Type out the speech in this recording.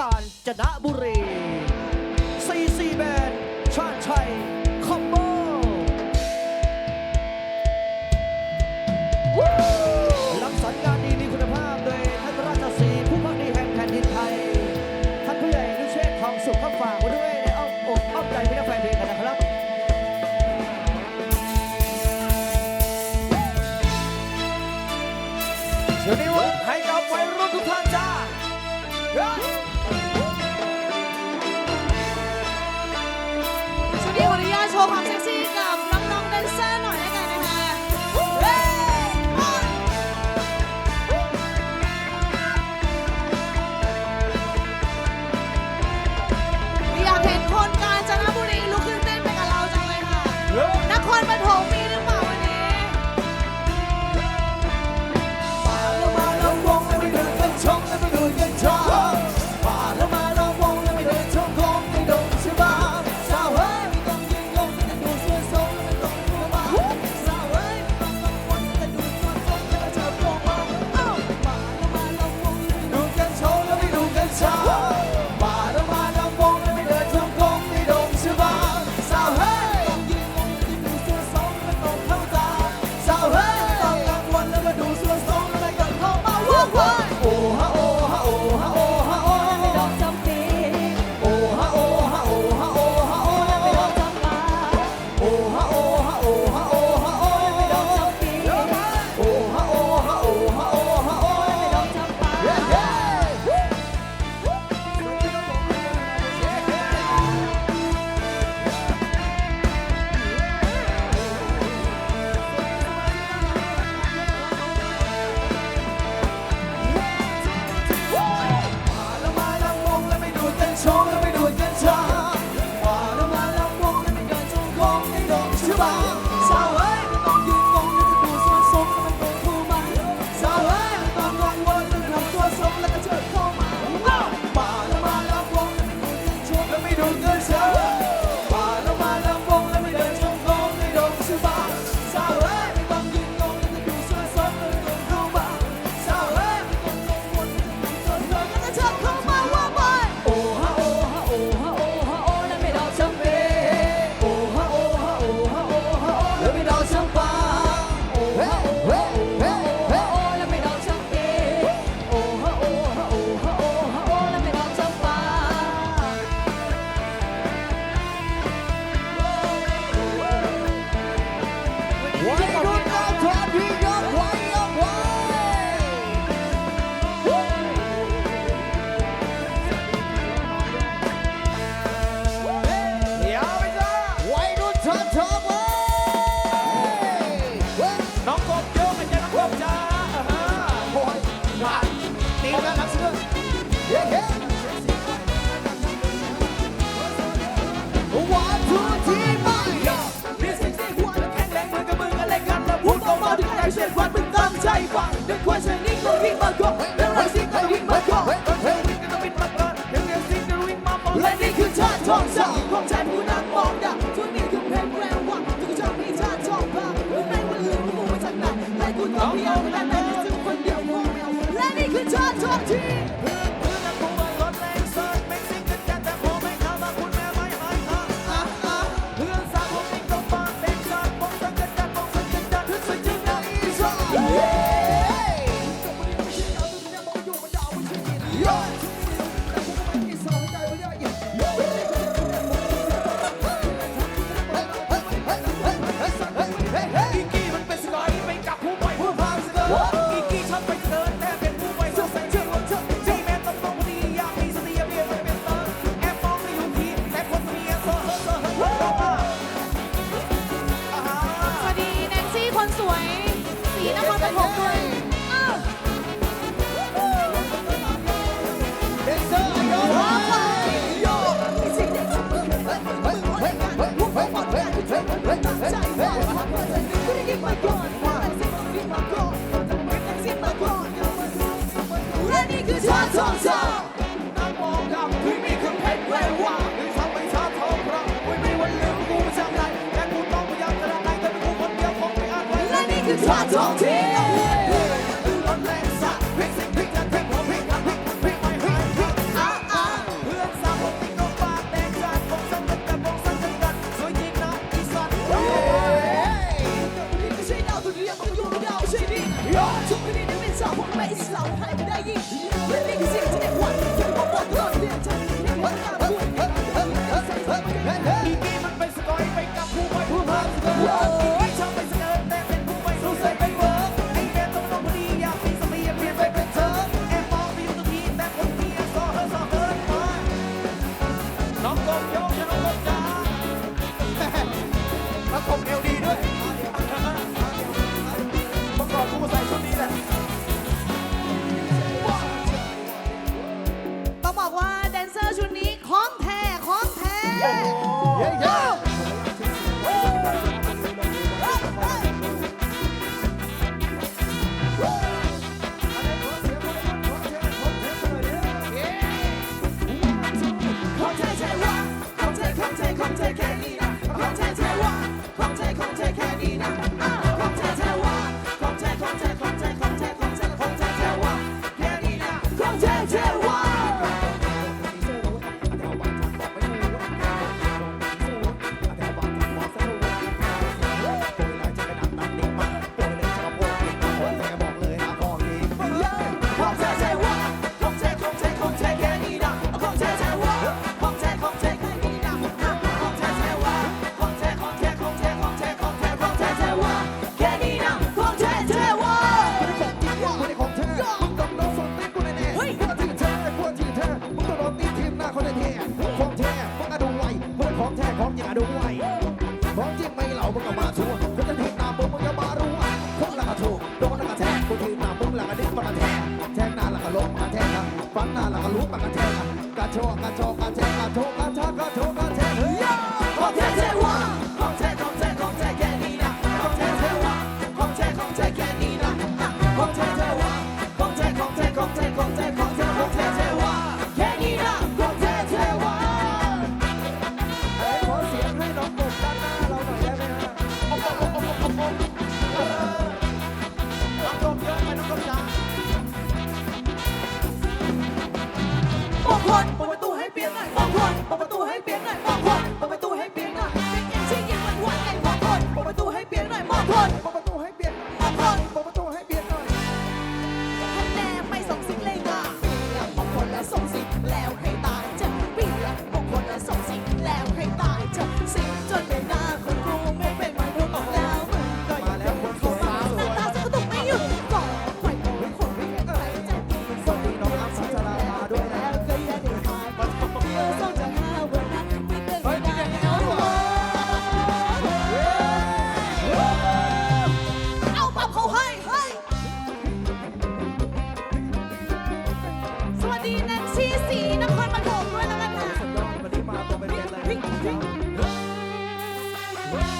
การจนบุรี นี้น wait, wait. สิ่งที่ควรแข็งแรงเหมือกับมึงอกันนะพูดออกมาถึงใจเสียดวันมึงตั้งใจฟังด้วความสนิทก็วิ่งมาก่อนแล้วสิ่งใดวิ่งมาก่อ คือชาติท้องถิ่น我们一起老，我还不答应，我那个心。 มึงต้องโดนสวนตีกูแน่ๆพวกที่เธอพวกที่เธอมึงต้องโดนตีทีมหน้าคนแท้ของแท้มึงอดูไวมึงเป็นของแท้ของจริดูไวของจริงไม่เหล่ามึงก็มาทั่วคนจะเทหน้ามึงมึงจะมารู้อะพวกหลักถูกโดนหลักแทกกูทีมหน้ามึงหลักดิ้นฟันกระแทกแทงหน้าหลังกระล้มกระแทกฟันหน้าหลังกระลุกกระแทกกระโชกกระโชกกระแทกกระโชกกระชากกระโชกกระแทกเฮ้ย คนเปิดประตูให้เปลี่ยนหน่อยสองคนเปิดประตูให้เปลี่ยนหน่อย oh